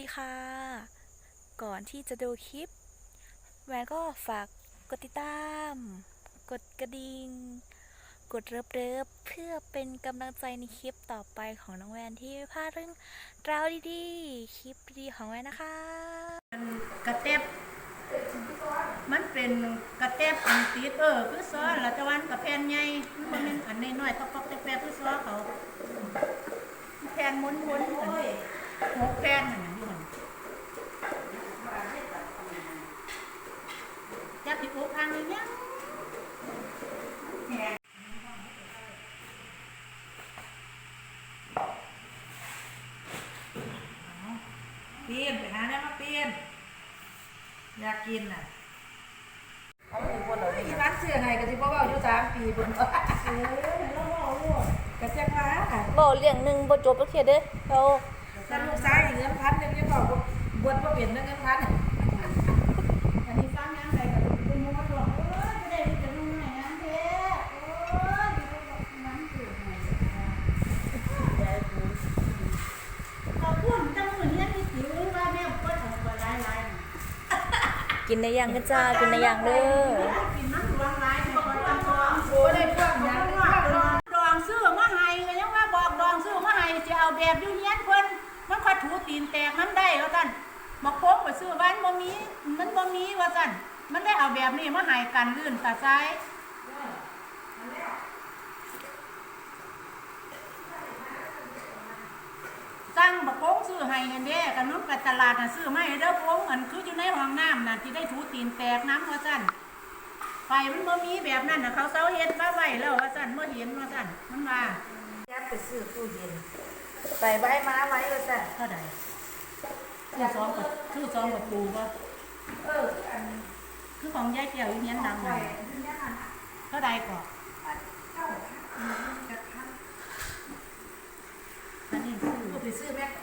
ดีค่ะ ก่อนที่จะดูคลิป แวนก็ฝากกดติดตาม กดกระดิ่ง กดเริบๆเพื่อเป็นกำลังใจในคลิปต่อไปของน้องแวนที่พลาดเรื่องราวดีๆ คลิปดีๆของแวนนะคะ กระเต็บมันเป็นกระเต็บอันติดเออคือซ้อละตะวันกับแผ่นใหญ่มันบ่แม่นอันน้อยๆตอกๆแตกๆคือซ้อเขาแผ่นม้วนๆอันนี้ หกแผ่นนั่นน่ะอยู่หั่นจับที่อกอ่างนี่ยังเปลี่ยนไปหาได้มาเปลี่ยนอยากกินน่ะอีร้านเสื้อไงก็สิบ่เว้าอยู่สามปีเบิ่งว่าเออแล้วเว้าโลดก็จักว่าบอกเรื่องหนึ่งบจบแล้วเทียเด้อเรา ถ้าลูกชายเงินพันนึงยังบอกว่าบวชบ่เปลี่ยนเงินพันอันนี้ฟังยังไงกับคุณมูมาบอกเออจะได้รู้จะรู้ไหนงานเด้โอ้ยมันเกิดไหนขอบคุณจังมือเนี้ยที่สิวว่าแม่ก็ทำตัวร้ายๆกินในยังก็จ้ากินในยังเด้อกินน้ำรวงร้ายบอกว่าตำรวงโอ้ได้พวก ตีนแตกน้ำได้ว่าซั่นบอกโค้งไปซื้อบ้านบ่มีมันบ่มีว่าซั่นมันได้เอาแบบนี้มาให้กันลื่นตาซ้ายสั่งบอกโค้งซื้อให้นั่นเด้กันนู้นกับตลาดน่ะซื้อไมาให้เด้อโค้งอันคืออยู่ในห้องน้ำน่ะที่ได้ถูตีนแตกน้ำว่าซั่นไฟมันบ่มีแบบนั้นนะเขาเซาเฮ็ดมาไว้แล้วว่าสั่นบ่เห็นว่าสั่นมันว่ายัดไปซื้อตู้เย็น ใส่ใบม้าไว้ว่าซั่นเท่าใดคือสองกับคือสองกับปูบ่เอออันคือของยายแก้วอยู่เฮียนดังไปนั่นที่ย่านน่ะเท่าใดก่อนเอ้าจะทำอันนี้ซื้อกูไปซื้อแมคโค